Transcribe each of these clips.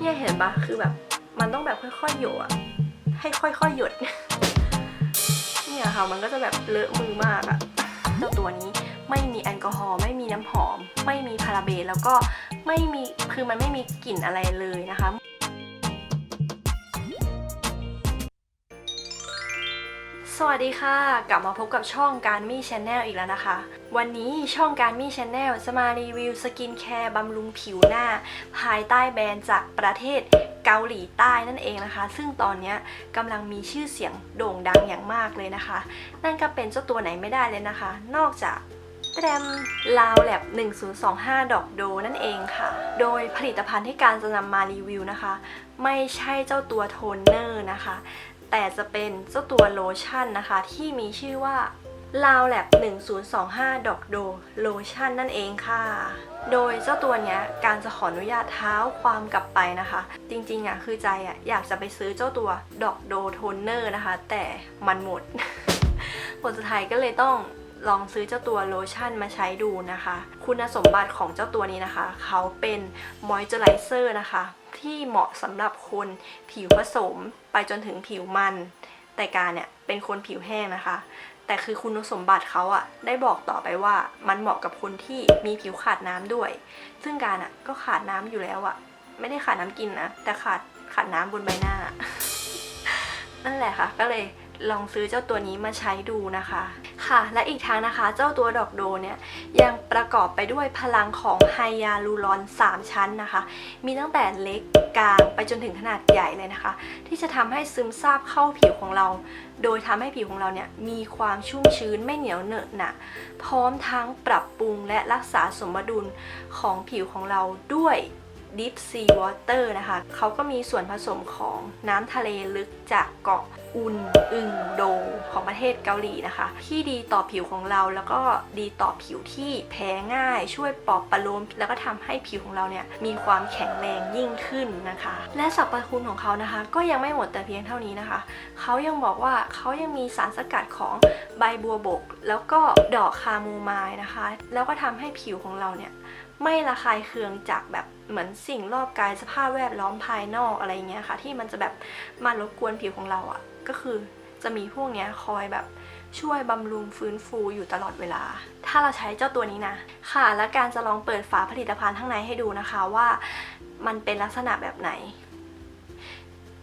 เนี่ยเห็นปะคือแบบ มันต้องแบบค่อยๆหยดให้ค่อยๆหยด เนี่ยค่ะมันก็จะแบบเลอะมือมากอะเจ้าตัวนี้ไม่มีแอลกอฮอล์ไม่มีน้ำหอม ไม่มีพาราเบนแล้วก็ไม่มีคือมันไม่มีกลิ่นอะไรเลยนะคะ สวัสดีค่ะ กลับมาพบกับช่องการมี่ชาแนลอีกแล้วนะคะ วันนี้ช่องการมี่ชาแนลจะมารีวิวสกินแคร์บำรุงผิวหน้า ภายใต้แบรนด์จากประเทศเกาหลีใต้นั่นเองนะคะ ซึ่งตอนนี้กำลังมีชื่อเสียงโด่งดังอย่างมากเลยนะคะ นั่นก็เป็นเจ้าตัวไหนไม่ได้เลยนะคะ นอกจากแตรมลาวแลบ1025 ดอกโดนั่นเองค่ะ โดยผลิตภัณฑ์ที่การจะนำมารีวิวนะคะ ไม่ใช่เจ้าตัวโทนเนอร์นะคะ แต่จะเป็นเจ้าตัวโลชั่นนะคะ ที่มีชื่อว่าลาวแลบ1025 ดอกโดโลชั่นนั่นเองค่ะ โดยเจ้าตัวเนี้ยการจะขออนุญาตเท้าความกลับไปนะคะ จริงๆอะคือใจอะอยากจะไปซื้อเจ้าตัวดอกโดโทนเนอร์นะคะ แต่มันหมดผลสุดท้ายก็เลยต้อง ลองซื้อเจ้าตัวโลชั่นมาใช้ดูนะคะ คุณสมบัติของเจ้าตัวนี้นะคะ เขาเป็นมอยเจอไรเซอร์นะคะ ที่เหมาะสำหรับคนผิวผสมไปจนถึงผิวมัน แต่การเนี่ยเป็นคนผิวแห้งนะคะ แต่คือคุณสมบัติเขาอะได้บอกต่อไปว่ามันเหมาะกับคนที่มีผิวขาดน้ำด้วย ซึ่งการอะก็ขาดน้ำอยู่แล้วอะไม่ได้ขาดน้ำกินนะแต่ขาดขาดน้ำบนใบหน้า นั่นแหละค่ะก็เลย ลองซื้อเจ้าตัวนี้มาใช้ดูนะคะ ค่ะ และอีกทางนะคะ เจ้าตัวดอกโดเนี่ยยังประกอบไปด้วยพลังของไฮยาลูรอน 3 ชั้นนะคะ มีตั้งแต่เล็กกลางไปจนถึงขนาดใหญ่เลยนะคะ ที่จะทำให้ซึมซาบเข้าผิวของเรา โดยทำให้ผิวของเราเนี่ยมีความชุ่มชื้นไม่เหนียวเหนอะหนะพร้อมทั้งปรับปรุงและรักษาสมดุลของผิวของเราด้วย Deep Sea Water นะคะ เขาก็มีส่วนผสมของน้ำทะเลลึกจากเกาะอุนอึงโดของประเทศเกาหลีนะคะ ที่ดีต่อผิวของเราแล้วก็ดีต่อผิวที่แพ้ง่าย ช่วยปลอบประโลม แล้วก็ทำให้ผิวของเราเนี่ยมีความแข็งแรงยิ่งขึ้นนะคะ และสรรพคุณของเขานะคะ ก็ยังไม่หมดแต่เพียงเท่านี้นะคะ เขายังบอกว่าเขายังมีสารสกัดของใบบัวบก แล้วก็ดอกคาโมไมล์นะคะ แล้วก็ทำให้ผิวของเราเนี่ย ไม่ระคายเคืองจากแบบเหมือนสิ่งรอบกายสภาพแวดล้อมภายนอกอะไรเงี้ยค่ะ ที่มันจะแบบมารบกวนผิวของเราอะ่ะ ก็คือจะมีพวกเนี้ยคอยแบบช่วยบำรุงฟื้นฟูอยู่ตลอดเวลา ถ้าเราใช้เจ้าตัวนี้นะ ค่ะ และการจะลองเปิดฝาผลิตภัณฑ์ข้างในให้ดูนะคะว่ามันเป็นลักษณะแบบไหน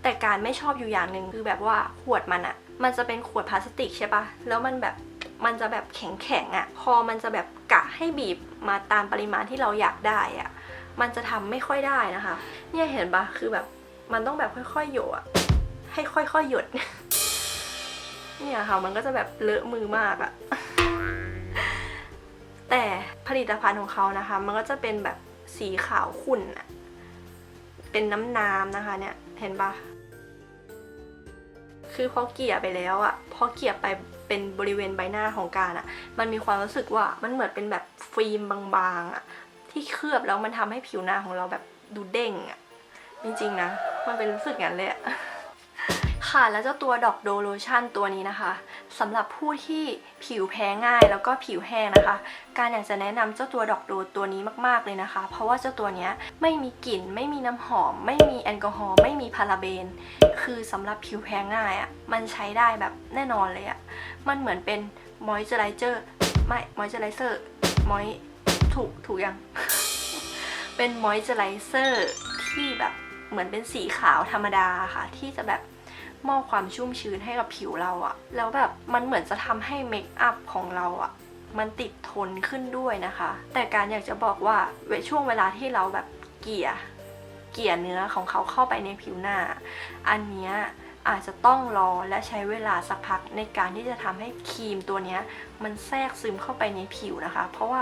แต่การไม่ชอบอยู่อย่างหนึ่งคือแบบว่าขวดมันอะมันจะเป็นขวดพลาสติกใช่ปะแล้วมันแบบมันจะแบบแข็งแข็งๆอะพอมันจะแบบ กะให้บีบมาตามปริมาณที่เราอยากได้อะมันจะทำไม่ค่อยได้นะคะ เนี่ยเห็นปะคือแบบมันต้องแบบค่อยๆหยดอะให้ค่อยๆหยด เนี่ยค่ะมันก็จะแบบเลอะมือมากอะแต่ผลิตภัณฑ์ของเขานะคะ มันก็จะเป็นแบบสีขาวขุ่นอะเป็นน้ำน้ำๆนะคะเนี่ยเห็นปะ คือพอเกลี่ยไปแล้วอะพอเกลี่ยไปเป็นบริเวณใบหน้าของการอะมันมีความรู้สึกว่ามันเหมือนเป็นแบบฟิล์มบางๆอะที่เคลือบแล้วมันทำให้ผิวหน้าของเราแบบดูเด้งอะจริงๆนะ มันเป็นรู้สึกอย่างนั้นเลยอะค่ะแล้วเจ้าตัวดอกโดโลชั่นตัวนี้นะคะ สำหรับผู้ที่ผิวแพ้ง่ายแล้วก็ผิวแห้งนะคะ การอยากจะแนะนำเจ้าตัวดอกโดตัวนี้มากๆเลยนะคะ เพราะว่าเจ้าตัวนี้ไม่มีกลิ่น ไม่มีน้ำหอม ไม่มีแอลกอฮอล์ไม่มีพาราเบน คือสำหรับผิวแพ้ง่ายอะ่ะมันใช้ได้แบบแน่นอนเลยอะ่ะมันเหมือนเป็นมอยเจอไรเจอร์ไม่มอยเจอไรเซอร์มอยถูกถูกยัง เป็นมอยเจอไรเซอร์ที่แบบเหมือนเป็นสีขาวธรรมดาค่ะ ที่จะแบบ มอบความชุ่มชื้นให้กับผิวเราอะแล้วแบบมันเหมือนจะทำให้เมคอัพของเราอะมันติดทนขึ้นด้วยนะคะ แต่การอยากจะบอกว่าเวช่วงเวลาที่เราแบบเกี่ยเกี่ยเนื้อของเขาเข้าไปในผิวหน้า อันเนี้ยอาจจะต้องรอและใช้เวลาสักพักในการที่จะทำให้ครีมตัวนี้มันแทรกซึมเข้าไปในผิวนะคะ เพราะว่า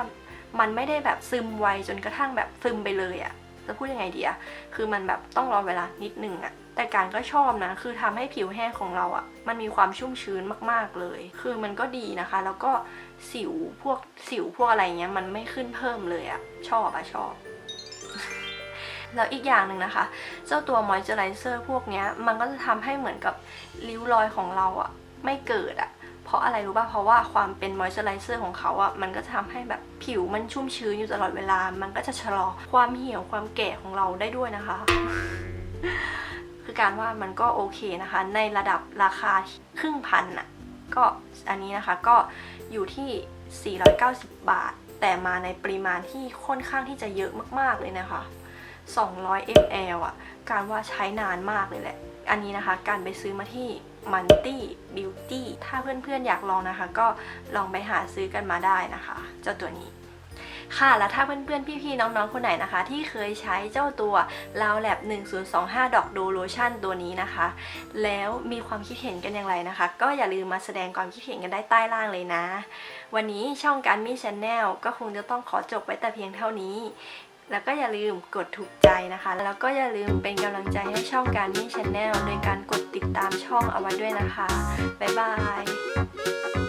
มันไม่ได้แบบซึมไวจนกระทั่งแบบซึมไปเลยอะ จะพูดยังไงดีอะคือมันแบบต้องรอเวลานิดนึงอะแต่การก็ชอบนะ คือทำให้ผิวแห้งของเราอะมันมีความชุ่มชื้นมากๆเลย คือมันก็ดีนะคะ แล้วก็สิวพวกสิวพวกอะไรเงี้ยมันไม่ขึ้นเพิ่มเลยอะชอบอะชอบแล้วอีกอย่างหนึ่งนะคะ เจ้าตัวมอยเจอไรเซอร์พวกเนี้ยมันก็จะทำให้เหมือนกับริ้วรอยของเราอะไม่เกิดอะ เพราะอะไรรู้ป่ะ เพราะว่าความเป็นมอยส์เจอไรเซอร์ของเขาอะมันก็จะทำให้แบบผิวมันชุ่มชื้นอยู่ตลอดเวลา มันก็จะชะลอความเหี่ยวความแก่ของเราได้ด้วยนะคะ คือการว่ามันก็โอเคนะคะ ในระดับราคาครึ่งพันอะก็อันนี้นะคะก็อยู่ที่ 490 บาท แต่มาในปริมาณที่ค่อนข้างที่จะเยอะมากๆเลยนะคะ 200 ml อะการว่าใช้นานมากเลยแหละ อันนี้นะคะการไปซื้อมาที่ Manty Beauty ถ้าเพื่อนๆอยากลองนะคะ ก็ลองไปหาซื้อกันมาได้นะคะเจ้าตัวนี้ค่ะ แล้วถ้าเพื่อนๆ พี่ๆ น้องๆ คนไหนนะคะ ที่เคยใช้เจ้าตัว l o u l a b 1025 ดอกโดโลชั่นตัวนี้นะคะ แล้วมีความคิดเห็นกันอย่างไรนะคะ ก็อย่าลืมมาแสดงความคิดเห็นกันได้ใต้ล่างเลยนะ วันนี้ช่องการมีชแนลก็คงจะต้องขอจบไว้แต่เพียงเท่านี้ แล้วก็อย่าลืมกดถูกใจนะคะ แล้วก็อย่าลืมเป็นกำลังใจให้ช่องการมี่ชแนลโดยการกดติดตามช่องเอาไว้ด้วยนะคะ บ๊ายบาย